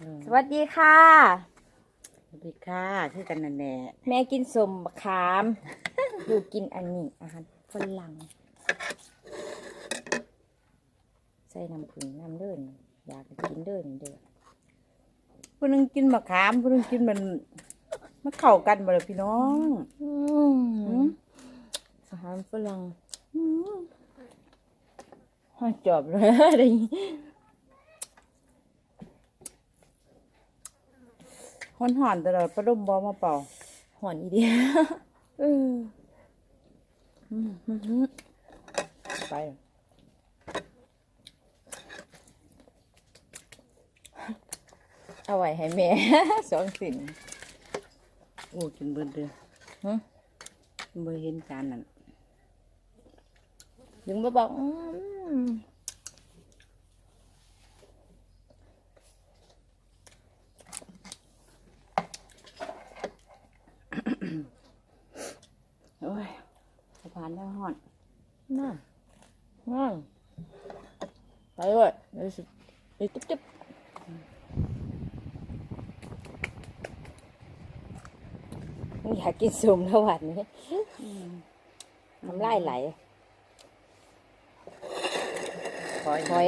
อืมสวัสดีค่ะ สวัสดีค่ะคือกันนั่นแหละแม่กินสมบักขามดูกินอันนี้อาหารฝรั่งใส่น้ำผึ้งน้ำเดินอยากกินเดินเด้อผู้หนึงกินมะขามผู้หนึงกินมันมันเข้ากันบ่ล่ะพี่น้องอือืมมอาหารฝรั่งอืมห้อยจอบเลยได้ยิน ฮ้อนๆตลอดประดมบ่มาเป่าหอนอีเดียเอออืมอืมอืมไปเอาไว้ให้แม่ สองสิ่งโอ้กินเบิดเด้อหึบ่เห็นจานนั่นถึงมาบอกอืม โอ้ย สะพานแล้วฮ้อนน่าน่าไปเลยเดี๋ยวสิเดี๋ยวจิ๊บจิ๊บอยากกินสมแล้ววันนี้อืมน้ำลายไหลคอยหอย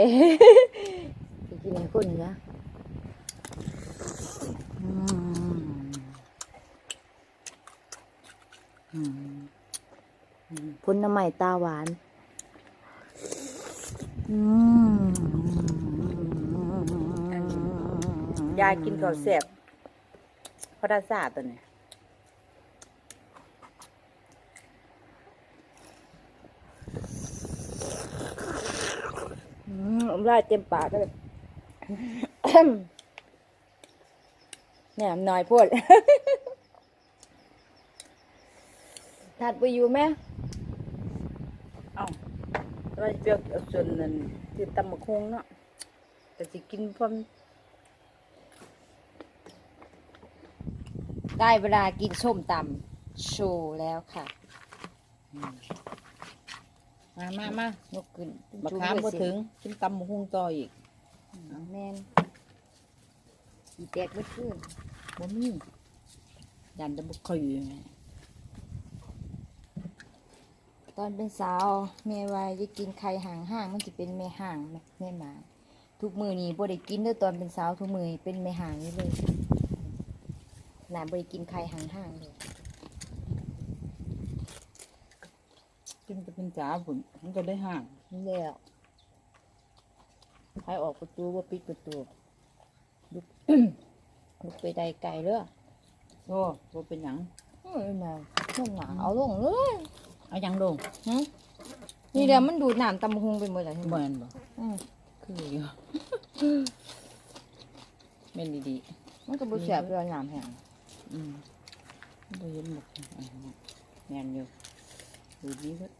ไปกินให้คนนะ อืมอื มพุ่นน้ำใหม่ตาหวาน อืมยายกินข้าวแซ่บพระราชาตัวนี้อืมน้ำลายเต็มปากเลยเนี่ยหน่อยพูดถัดไปอยู่ไหม เราจะเอาส่วนนั้นที่ตำมะคงเนาะแต่สิกินพร้อมได้เวลากินส้มตำโชว์แล้วค่ะ มามามายกขึ้นมะขามบ่ถึงกินตำมะคงต่ออีกแม่นอีแตกไม่ขึ้นบ่มียันจะบ่ค่อยอยู่ไง ตอนเป็นสาวแม่วายจะกินไข่ห่างห่างๆมันจะเป็นแม่ห่างแม่หมา ทุกมือนี่บ่ได้กินเด้อตอนเป็นสาวทุกมือนี่เป็นแม่ห่างนี่เลยหลานบ่ได้กินไข่ห่างห่างๆเลยกินจะเป็นจ๋าพุ่นมันก็ได้ห่างนี่แหล้วใครออกประตูว่าปิดประตูลุกลุกไปได้ไกลเลยโอ้บ่เป็นหยังเอ้ยน่ะน้ำหนาเอาลงเลย เอาหยังลงหึนี่เดี๋ยวมันดูดน้ำตำบักหุงไปหมดแล้วเห็นบ่บ่แม่นบ่อืมคืออยู่แม่นดีมันก็บ่แสบเวลาน้ำแห้งๆอืมบ่เห็นหมดอ่าแม่นอยู่ดูดีเด้อ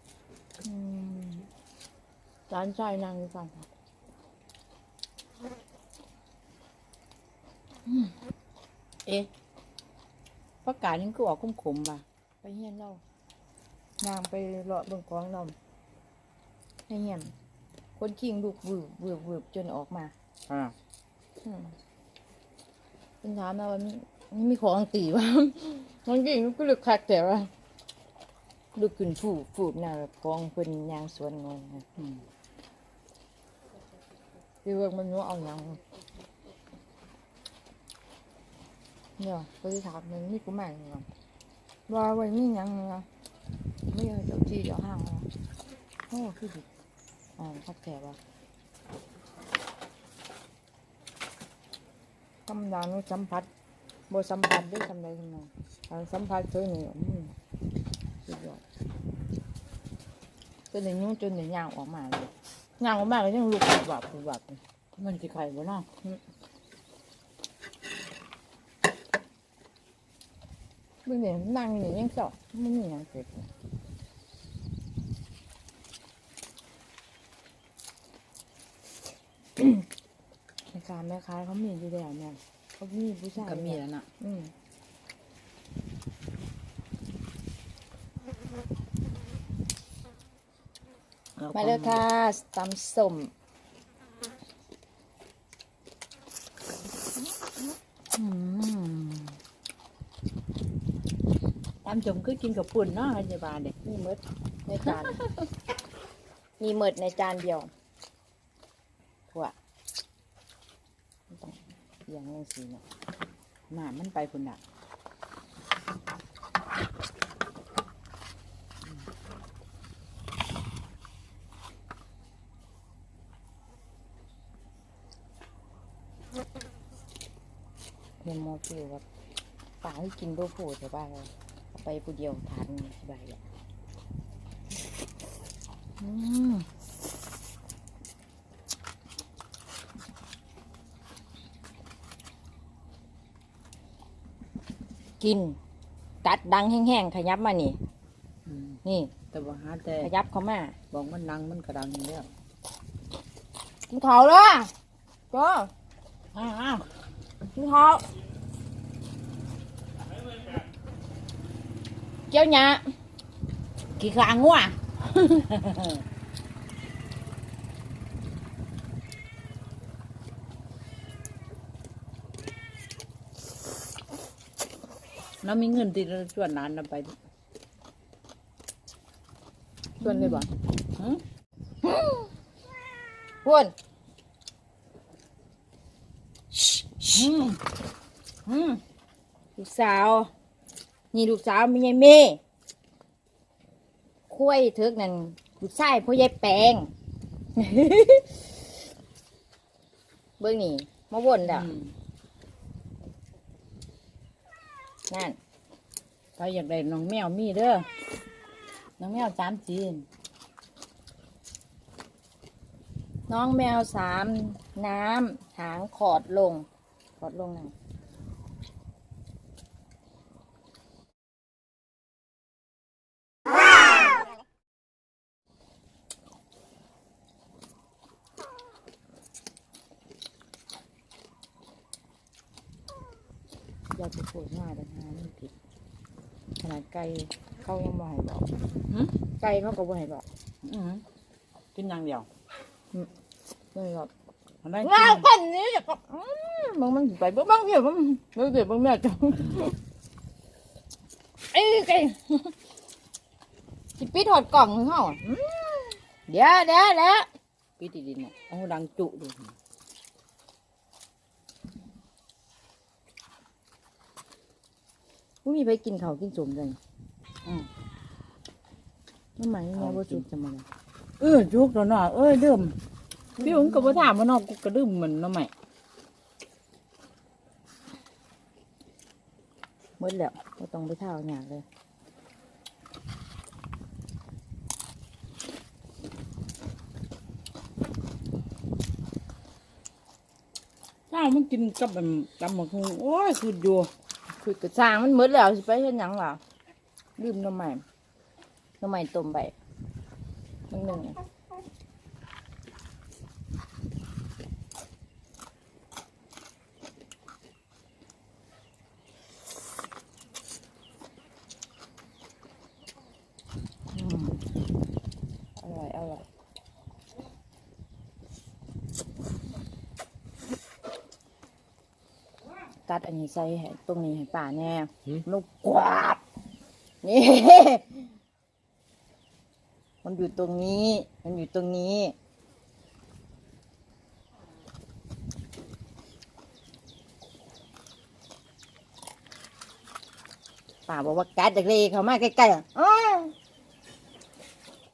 อืมจานใจนางอยู่ฟังค่ะเอ๊ะประกาศยังก็ออกขมๆบ่ะ ไปเฮียนเรา นางไปเลาะเบิ่งของเราให้เฮียนคนขิงลูกวืบวืบวืบจนออกมาอ่าอืมเป็นถามนะว่ามีมีมีของตีบ้างมันกินก็ลึกคักแต่ว่าลึกขึ้นฟูฟูบหน้าแบบของเพิ่นยางสวนงงนะอืมคือว่ามันรู้เอาหยังเนี่ยก็ที่ถามมันนี่กูใหม่เนาะว่าไว้มีหยังนะ ไม่เอาเจ้าที่เจ้าห้างโอ้คือดิอ่าคักแต่ว่าธรรมดานี่สัมผัสบ่สัมผัสได้ทำใดทำหนึ่งถ้าสัมผัสเจอนี่อืมสุดยอดจนในยุ่งจนในย่างออกมาเลยย่างออกมาก็ยังลุกบุบบบุบบมันสิไข่บ่เนาะ มื่อเนี่ยนั่งอยู่ยังสอบไม่มีหยังเกิดขึ้นแม่ค้าแม่ค้าเขามีอยู่แล้วเนี่ยเขามีผู้ชายก็มีแล้วน่ะอืมแล้วมาเลยค่ะตำส้ม อืม ตามจมคือกินกับปุ่นเนาะพยาบาลเด็กมีหมดในจาน มีหมดในจานเดียวถั่วต้องเอียงลงสีเนาะหน้ามันไปพุ่นน่ะเรียนมอฟิวครับป่าให้กินโดโฟแต่ว่าเราเอา ไปผู้เดียวทานสบายอะอืมกินกัดดังแห้งๆขยับมานี่ อืมนี่ แต่ว่าหาแต่ขยับเข้ามาบอกมันนังมันกระดังอยู่แล้วกินข้าวเลยก็อ้าวอ้าวกินข้าว เจ้าหยากี่ขางงัวน้ำมีเงินติดชว นนานนำไปดิชวนเลยบ่หึพูนอืมอืมลูกสาวนี่ลูกสาวมีไงเม่คุ้ยเถิกนั่นลูกชายพ่อยายแปลงเบิ่งนี่มาวนแล้วอืมนั่นถ้าอยากได้น้องแมวมีเด้อน้องแมวสามจีน น้องแมวสามน้ำหางขอดลง ขอดลงนั่นอยากจะปวดหน้าแต่หาไม่ผิดขนาดไก่เขายังบ่ให้บอกหึ ไก่เขาก็บ่ให้บอกอืมกินอย่างเดียวไม่บอกอันได้งานคนนี้จะก็อืมมึงมันสิไปเบิ่งเบิ่งเดี๋ยวมึงเบิ่งเดี๋ยวมึงแม่จังไอ้ไก่สิปิดถอดกล่องของเขาอืมเดี๋ยวเดี๋ยวเดี๋ยวปีติดินน่ะเอาดังจุดู มึงมีไปกินข้าวกินสมเลยอืมทำไมแม่บ่สุกจะมาเลยเออจุกแล้วเนาะเอ้ยเดิมพี่อุ้งก็บ่ถามว่าเนาะกูกระดึมมันเนาะไหมหมดแล้วบ่ต้องไปเท่าหยาเลยถ้ามันกินกับแบบตำบักหุ่งโอ้ยคืออยู่ คุยกระจางมันมืดแล้วสิไปเห็นยังล่ะลืมน้ำใหม่น้ำใหม่ต้มใบมันหนึ่ง อืมอร่อยอร่อย ตัดอันนี้ใส่ให้ตรงนี้ให้ป่าแน่ลูกกวาด นี่ มันอยู่ตรงนี้ มันอยู่ตรงนี้ ป่าบอกว่ากัดจากเลยเขามาใกล้ๆอะอ้อ